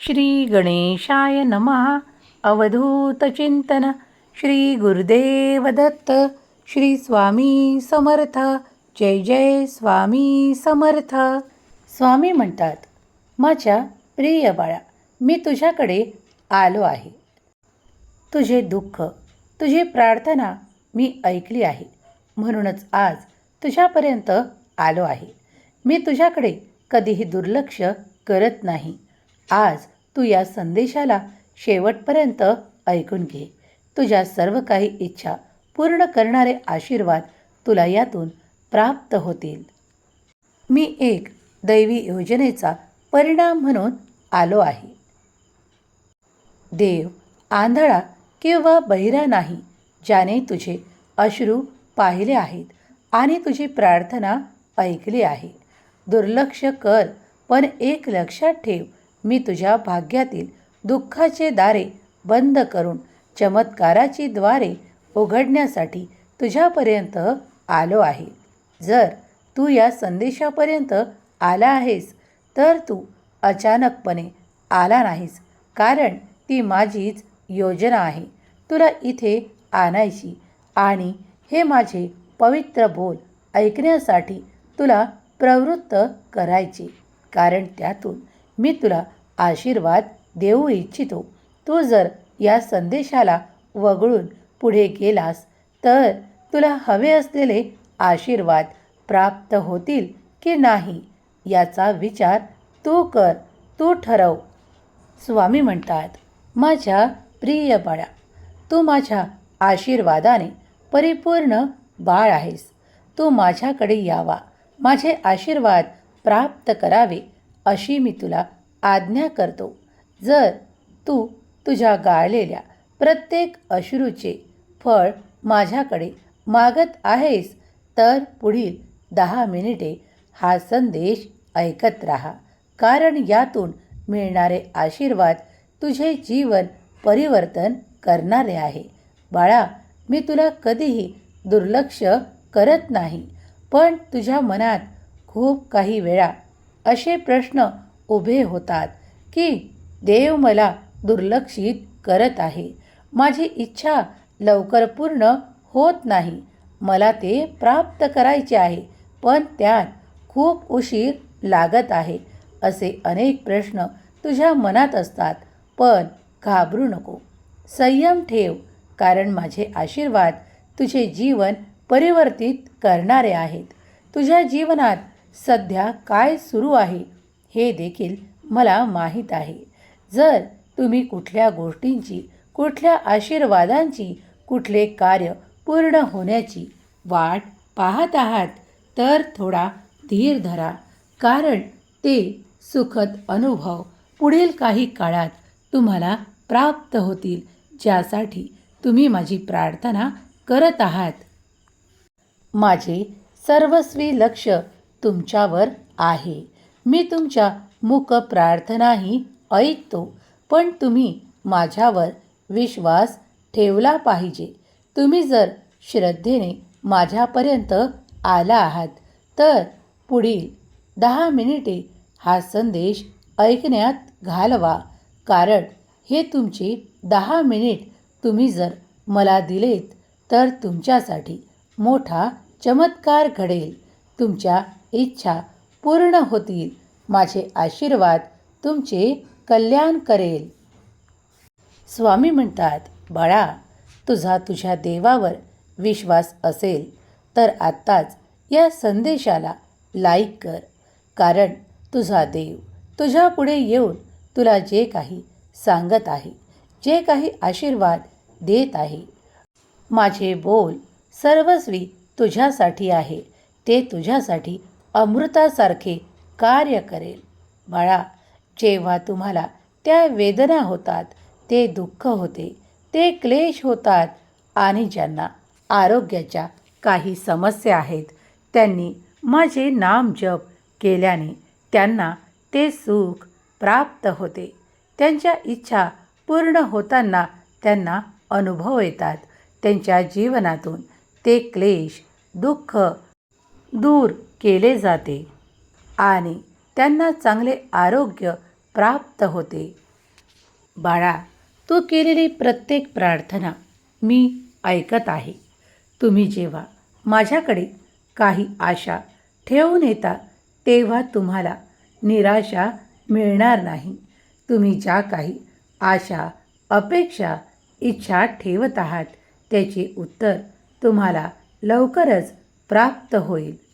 श्री गणेशाय नमः. अवधूतचिंतन श्री गुरुदेव दत्त. श्री स्वामी समर्थ. जय जय स्वामी समर्थ. स्वामी म्हणतात माझ्या प्रिय बाळा मी तुझ्याकडे आलो आहे. तुझे दुःख तुझी प्रार्थना मी ऐकली आहे. म्हणूनच आज तुझ्यापर्यंत आलो आहे. मी तुझ्याकडे कधीही दुर्लक्ष करत नाही. आज तू या संदेशाला शेवटपर्यंत ऐकून घे. तुझ्या सर्व काही इच्छा पूर्ण करणारे आशीर्वाद तुला यातून प्राप्त होतील. मी एक दैवी योजनेचा परिणाम म्हणून आलो आहे. देव आंधळा किंवा बहिरा नाही ज्याने तुझे अश्रू पाहिले आहेत आणि तुझी प्रार्थना ऐकली आहे. दुर्लक्ष कर पण एक लक्षात ठेव मी तुझ्या भाग्यातील दुःखाचे दारे बंद करून चमत्काराची द्वारे उघडण्यासाठी तुझ्यापर्यंत आलो आहे. जर तू या संदेशापर्यंत आला आहेस तर तू अचानकपणे आला नाहीस कारण ती माझीच योजना आहे. तुला इथे आणायची आणि हे माझे पवित्र बोल ऐकण्यासाठी तुला प्रवृत्त करायचे कारण त्यातून मी तुला आशीर्वाद देऊ इच्छितो. तू जर या संदेशाला वगळून पुढे गेलास तर तुला हवे असलेले आशीर्वाद प्राप्त होतील की नाही याचा विचार तू कर तू ठरव. स्वामी म्हणतात माझ्या प्रिय बाळा तू माझ्या आशीर्वादाने परिपूर्ण बाळ आहेस. तू माझ्याकडे यावा. माझे आशीर्वाद प्राप्त करावे. अशी मी तुला आज्ञा करतो. जर तू तुझ्या गाळलेल्या प्रत्येक अश्रूचे फळ माझ्याकडे मागत आहेस तर पुढील दहा मिनिटे हा संदेश ऐकत राहा. कारण यातून मिळणारे आशीर्वाद तुझे जीवन परिवर्तन करणारे आहे. बाळा मी तुला कधीही दुर्लक्ष करत नाही पण तुझ्या मनात खूप काही वेळा असे प्रश्न उभे होतात की देव मला दुर्लक्षित करत आहे. माझी इच्छा लवकर पूर्ण होत नाही. मला ते प्राप्त करायचे आहे पण त्यात खूप उशीर लागत आहे असे अनेक प्रश्न तुझ्या मनात असतात. पण घाबरू नको. संयम ठेव कारण माझे आशीर्वाद तुझे जीवन परिवर्तित करणारे आहेत. तुझ्या जीवनात सध्या काय सुरू आहे हे देखील मला माहीत आहे. जर तुम्ही कुठल्या गोष्टींची कुठल्या आशीर्वादांची कुठले कार्य पूर्ण होण्याची वाट पाहत आहात तर थोडा धीर धरा. कारण ते सुखद अनुभव पुढील काही काळात तुम्हाला प्राप्त होतील ज्यासाठी तुम्ही माझी प्रार्थना करत आहात. माझे सर्वस्वी लक्ष तुमच्यावर आहे. मी तुमच्या मुख प्रार्थनाही ऐकतो पण तुम्ही माझ्यावर विश्वास ठेवला पाहिजे. तुम्ही जर श्रद्धेने माझ्यापर्यंत आला आहात तर पुढील दहा मिनिटे हा संदेश ऐकण्यात घालवा कारण हे तुमचे दहा मिनिट तुम्ही जर मला दिलेत तर तुमच्यासाठी मोठा चमत्कार घडेल. तुमच्या इच्छा पूर्ण होतील. माझे आशीर्वाद तुमचे कल्याण करेल. स्वामी म्हणतात बाळा तुझा तुझ्या देवावर विश्वास असेल तर आत्ताच या संदेशाला लाईक कर. कारण तुझा देव तुझ्या पुढे येऊन तुला जे काही सांगत आहे जे काही आशीर्वाद देत आहे माझे बोल सर्वस्वी तुझ्यासाठी आहे ते तुझ्यासाठी अमृतासारखे कार्य करेल. बाळा जेव्हा तुम्हाला त्या वेदना होतात ते दुःख होते ते क्लेश होतात आणि ज्यांना आरोग्याच्या काही समस्या आहेत त्यांनी माझे नाम जप केल्याने त्यांना ते सुख प्राप्त होते. त्यांच्या इच्छा पूर्ण होताना त्यांना अनुभव येतात. त्यांच्या जीवनातून ते क्लेश दुःख दूर केले जाते आणि त्यांना चांगले आरोग्य प्राप्त होते. बाळा तू केलेली प्रत्येक प्रार्थना मी ऐकत आहे. तुम्ही जेव्हा माझ्याकडे काही आशा ठेवून येता तेव्हा तुम्हाला निराशा मिळणार नाही. तुम्ही ज्या काही आशा अपेक्षा इच्छा ठेवत आहात त्याचे उत्तर तुम्हाला लवकरच प्राप्त होईल.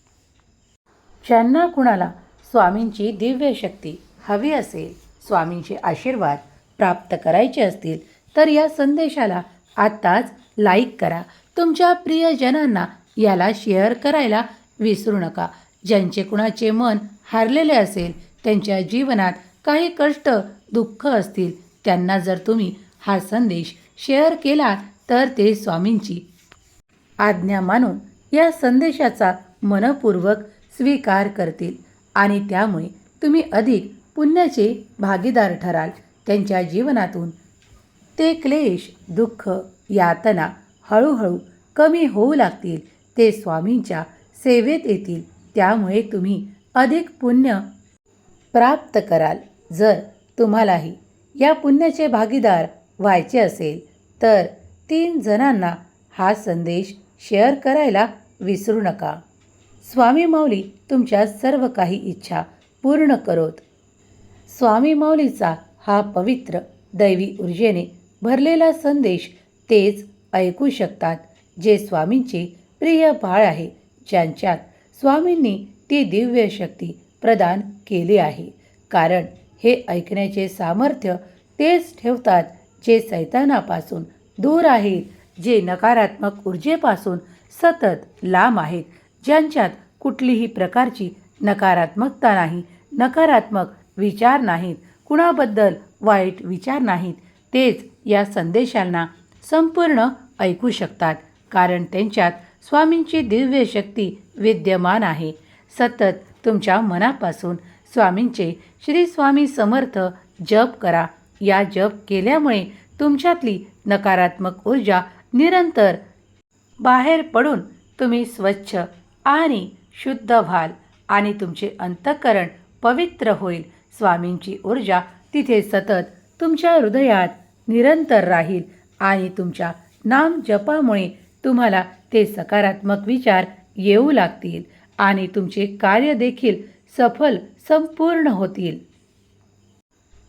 ज्यांना कुणाला स्वामींची दिव्य शक्ती हवी असेल स्वामींचे आशीर्वाद प्राप्त करायचे असतील तर या संदेशाला आत्ताच लाईक करा. तुमच्या प्रियजनांना याला शेअर करायला विसरू नका. ज्यांचे कुणाचे मन हारलेले असेल त्यांच्या जीवनात काही कष्ट दुःख असतील त्यांना जर तुम्ही हा संदेश शेअर केला तर ते स्वामींची आज्ञा मानून या संदेशाचा मनपूर्वक स्वीकार करतील. आणि त्यामुळे तुम्ही अधिक पुण्याचे भागीदार ठराल. त्यांच्या जीवनातून ते क्लेश दुःख यातना हळूहळू कमी होऊ लागतील. ते स्वामींच्या सेवेत येतील. त्यामुळे तुम्ही अधिक पुण्य प्राप्त कराल. जर तुम्हालाही या पुण्याचे भागीदार व्हायचे असेल तर तीन जणांना हा संदेश शेअर करायला विसरू नका. स्वामी माऊली तुमच्या सर्व काही इच्छा पूर्ण करोत. स्वामी माऊलीचा हा पवित्र दैवी ऊर्जेने भरलेला संदेश तेच ऐकू शकतात जे स्वामींचे प्रिय बाळ आहे ज्यांच्यात स्वामींनी ती दिव्य शक्ती प्रदान केली आहे. कारण हे ऐकण्याचे सामर्थ्य तेच ठेवतात जे सैतानापासून दूर आहेत जे नकारात्मक ऊर्जेपासून सतत लांब आहेत ज्यांच्यात कुठलीही प्रकारची नकारात्मकता नाही नकारात्मक विचार नाहीत कुणाबद्दल वाईट विचार नाहीत तेच या संदेशांना संपूर्ण ऐकू शकतात. कारण त्यांच्यात स्वामींची दिव्य शक्ती विद्यमान आहे. सतत तुमच्या मनापासून स्वामींचे श्री स्वामी समर्थ जप करा. या जप केल्यामुळे तुमच्यातली नकारात्मक ऊर्जा निरंतर बाहेर पडून तुम्ही स्वच्छ आणि शुद्ध व्हाल आणि तुमचे अंतःकरण पवित्र होईल. स्वामींची ऊर्जा तिथे सतत तुमच्या हृदयात निरंतर राहील आणि तुमच्या नाम जपामुळे तुम्हाला ते सकारात्मक विचार येऊ लागतील आणि तुमचे कार्य देखील सफल संपूर्ण होतील.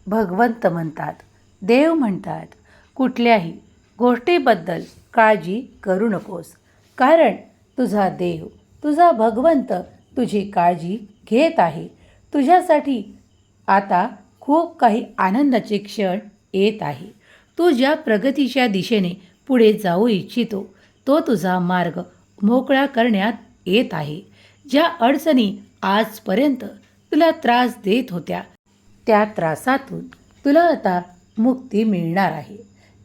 भगवंत म्हणतात देव म्हणतात कुठल्याही गोष्टीबद्दल काळजी करू नकोस कारण तुझा देव तुझा भगवंत तुझी काळजी घेत आहे. तुझ्यासाठी आता खूप काही आनंदाचे क्षण येत आहे. तू ज्या प्रगतीच्या दिशेने पुढे जाऊ इच्छितो तो तुझा मार्ग मोकळा करण्यात येत आहे. ज्या अडचणी आजपर्यंत तुला त्रास देत होत्या त्या त्रासातून तुला आता मुक्ती मिळणार आहे.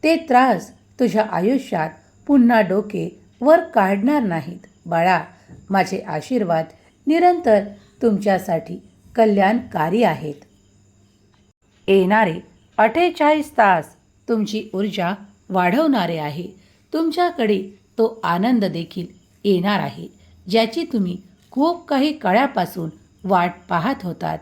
ते त्रास तुझ्या आयुष्यात पुन्हा डोके वर काढणार नाहीत बाळा. माझे आशीर्वाद निरंतर तुमच्यासाठी कल्याणकारी आहेत. येणारे अठ्ठेचाळीस तास तुमची ऊर्जा वाढवणारे आहे. तुमच्याकडे तो आनंद देखील येणार आहे ज्याची तुम्ही खूप काही काळापासून वाट पाहत होतात.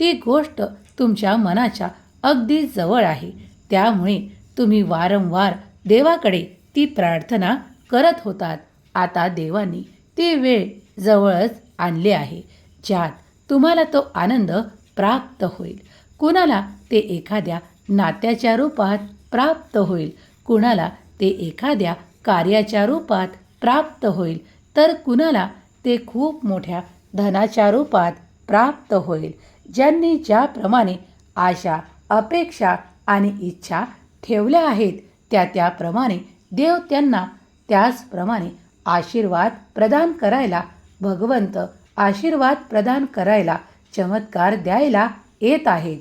ती गोष्ट तुमच्या मनाच्या अगदी जवळ आहे. त्यामुळे तुम्ही वारंवार देवाकडे ती प्रार्थना करत होतात. आता देवानी ती वेळ जवळच आणली आहे ज्यात तुम्हाला तो आनंद प्राप्त होईल. कुणाला ते एखाद्या नात्याच्या रूपात प्राप्त होईल कुणाला ते एखाद्या कार्याच्या रूपात प्राप्त होईल तर कुणाला ते खूप मोठ्या धनाच्या रूपात प्राप्त होईल ज्यांनी ज्याप्रमाणे आशा अपेक्षा आणि इच्छा ठेवल्या आहेत त्या त्याप्रमाणे देव त्यांना त्याचप्रमाणे आशीर्वाद प्रदान करायला भगवंत आशीर्वाद प्रदान करायला चमत्कार द्यायला येत आहेत.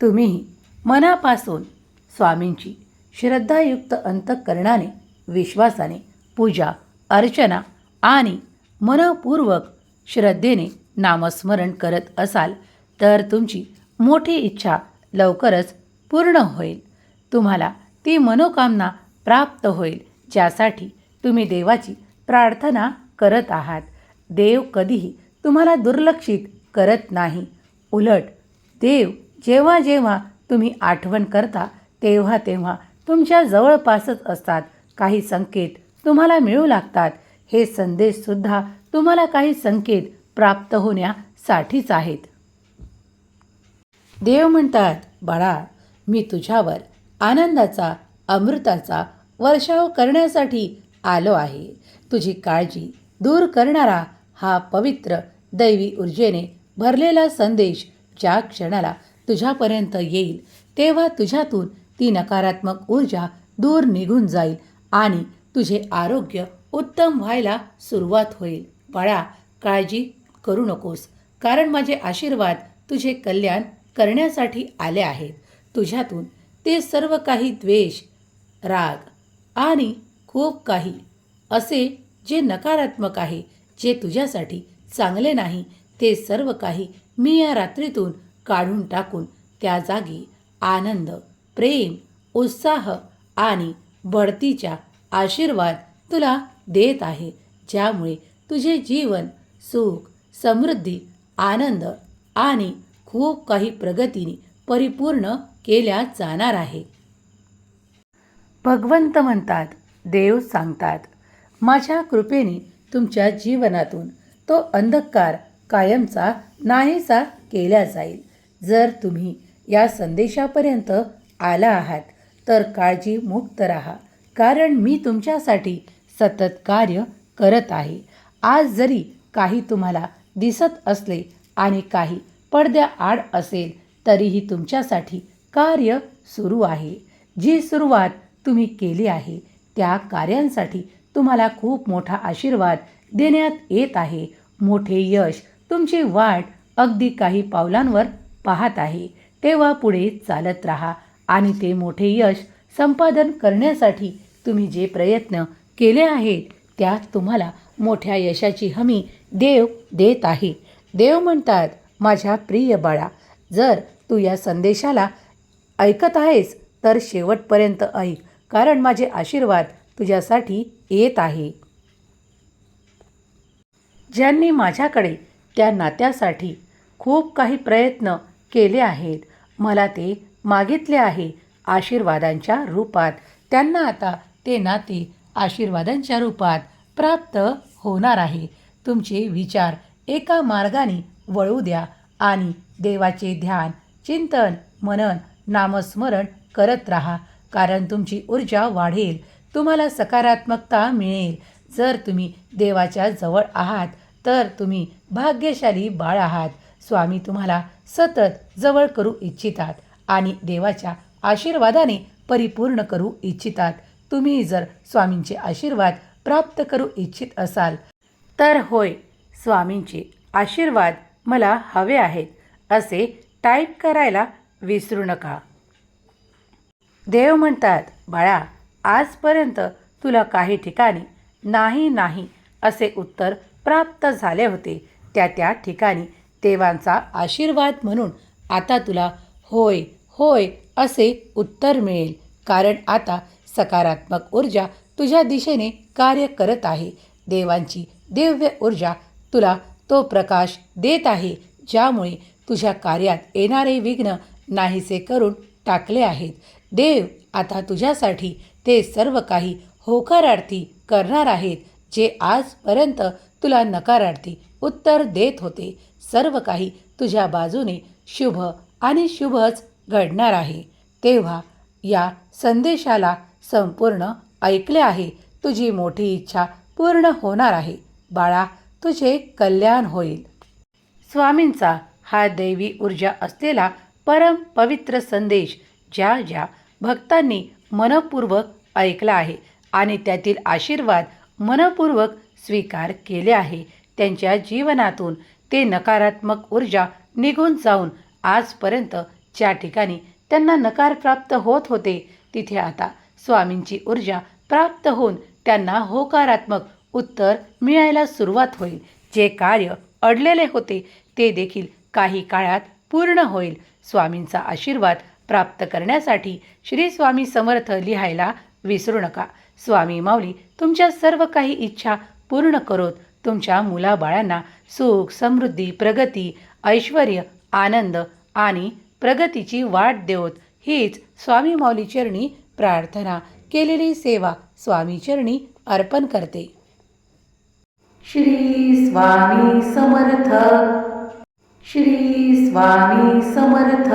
तुम्ही मनापासून स्वामींची श्रद्धायुक्त अंतःकरणाने विश्वासाने पूजा अर्चना आणि मनपूर्वक श्रद्धेने नामस्मरण करत असाल तर तुमची मोठी इच्छा लवकरच पूर्ण होईल. तुम्हाला ती मनोकामना प्राप्त होईल ज्यासाठी तुम्ही देवाची प्रार्थना करत आहात. देव कधीही तुम्हाला दुर्लक्षित करत नाही. उलट देव जेव्हा जेव्हा तुम्ही आठवण करता तेव्हा तेव्हा तुमच्या जवळपासच असतात. काही संकेत तुम्हाला मिळू लागतात. हे संदेशसुद्धा तुम्हाला काही संकेत प्राप्त होण्यासाठीच आहेत. देव म्हणतात बाळा मी तुझ्यावर आनंदाचा अमृताचा वर्षाव करण्यासाठी आलो आहे. तुझी काळजी दूर करणारा हा पवित्र दैवी ऊर्जेने भरलेला संदेश ज्या क्षणाला तुझ्यापर्यंत येईल तेव्हा तुझ्यातून ती नकारात्मक ऊर्जा दूर निघून जाईल आणि तुझे आरोग्य उत्तम व्हायला सुरुवात होईल. बाळा काळजी करू नकोस कारण माझे आशीर्वाद तुझे कल्याण करण्यासाठी आले आहेत. तुझ्यातून ते सर्व काही द्वेष राग आणि खूप काही. असे जे नकारात्मक आहे जे तुझ्यासाठी चांगले नाही ते सर्व काही मी या रात्रीतून काढून टाकून त्या जागी आनंद प्रेम उत्साह आणि बढतीच्या आशीर्वाद तुला देत आहे ज्यामुळे तुझे जीवन सुख समृद्धी आनंद आणि खूप काही प्रगतीने परिपूर्ण केल्या जाणार आहे. भगवंत म्हणतात देव सांगतात. माझ्या कृपेने तुमच्या जीवनातून तो अंधकार कायमचा नाहीसा केला जाईल. जर तुम्ही या संदेशापर्यंत आला आहात तर काळजी मुक्त राहा कारण मी तुमच्यासाठी सतत कार्य करत आहे. आज जरी काही तुम्हाला दिसत असले आणि काही पडद्याआड असेल तरीही तुमच्यासाठी कार्य सुरू आहे. जी सुरुवात तुम्ही केली आहे त्या कार्यांसाठी तुम्हाला खूप मोठा आशीर्वाद देण्यात येत आहे. मोठे यश तुमची वाट अगदी काही पावलांवर पाहत आहे. तेव्हा पुढे चालत राहा आणि ते मोठे यश संपादन करण्यासाठी तुम्ही जे प्रयत्न केले आहेत त्यात तुम्हाला मोठ्या यशाची हमी देव देत आहे. देव म्हणतात माझ्या प्रिय बाळा जर तू या संदेशाला ऐकत आहेस तर शेवटपर्यंत ऐक. कारण माझे आशीर्वाद तुझ्यासाठी येत आहे. ज्यांनी माझ्याकडे त्या नात्यासाठी खूप काही प्रयत्न केले आहेत मला ते मागितले आहे आशीर्वादांच्या रूपात. त्यांना आता ते नाते आशीर्वादांच्या रूपात प्राप्त होणार आहे. तुमचे विचार एका मार्गाने वळू द्या आणि देवाचे ध्यान चिंतन मनन नामस्मरण करत राहा. कारण तुमची ऊर्जा वाढेल तुम्हाला सकारात्मकता मिळेल. जर तुम्ही देवाच्या जवळ आहात तर तुम्ही भाग्यशाली बाळ आहात. स्वामी तुम्हाला सतत जवळ करू इच्छितात आणि देवाच्या आशीर्वादाने परिपूर्ण करू इच्छितात. तुम्ही जर स्वामींचे आशीर्वाद प्राप्त करू इच्छित असाल तर होय स्वामींचे आशीर्वाद मला हवे आहेत असे टाईप करायला विसरू नका. देव म्हणतात बाळा आजपर्यंत तुला काही ठिकाणी नाही नाही असे उत्तर प्राप्त झाले होते. त्या त्या ठिकाणी देवांचा आशीर्वाद म्हणून आता तुला होय होय असे उत्तर मिळेल. कारण आता सकारात्मक ऊर्जा तुझ्या दिशेने कार्य करत आहे. देवांची दिव्य ऊर्जा तुला तो प्रकाश देत आहे ज्यामुळे तुझ्या कार्यात येणारे विघ्न नाहीसे करून टाकले आहेत. देव आता तुझ्यासाठी ते सर्व काही होकारार्थी करणार आहेत जे आजपर्यंत तुला नकारार्थी उत्तर देत होते. सर्व काही तुझ्या बाजूने शुभ आणि शुभच घडणार आहे. तेव्हा या संदेशाला संपूर्ण ऐकले आहे. तुझी मोठी इच्छा पूर्ण होणार आहे. बाळा तुझे कल्याण होईल. स्वामींचा हा दैवी ऊर्जा असलेला परम पवित्र संदेश ज्या ज्या भक्तांनी मनपूर्वक ऐकला आहे आणि त्यातील आशीर्वाद मनपूर्वक स्वीकार केले आहे. त्यांच्या जीवनातून ते नकारात्मक ऊर्जा निघून जाऊन आजपर्यंत ज्या ठिकाणी त्यांना नकार प्राप्त होत होते तिथे आता स्वामींची ऊर्जा प्राप्त होऊन त्यांना होकारात्मक उत्तर मिळायला सुरुवात होईल. जे कार्य अडलेले होते ते देखील काही काळात पूर्ण होईल. स्वामींचा आशीर्वाद प्राप्त करण्यासाठी श्री स्वामी समर्थ लिहायला विसरू नका. स्वामी माऊली तुमच्या सर्व काही इच्छा पूर्ण करोत तुमच्या मुलाबाळांना सुख समृद्धी प्रगती ऐश्वर आनंद आणि प्रगतीची वाट देवत. हीच स्वामी माऊली चरणी प्रार्थना केलेली सेवा स्वामी चरणी अर्पण करते. श्री स्वामी समर्थ. श्री स्वामी समर्थ.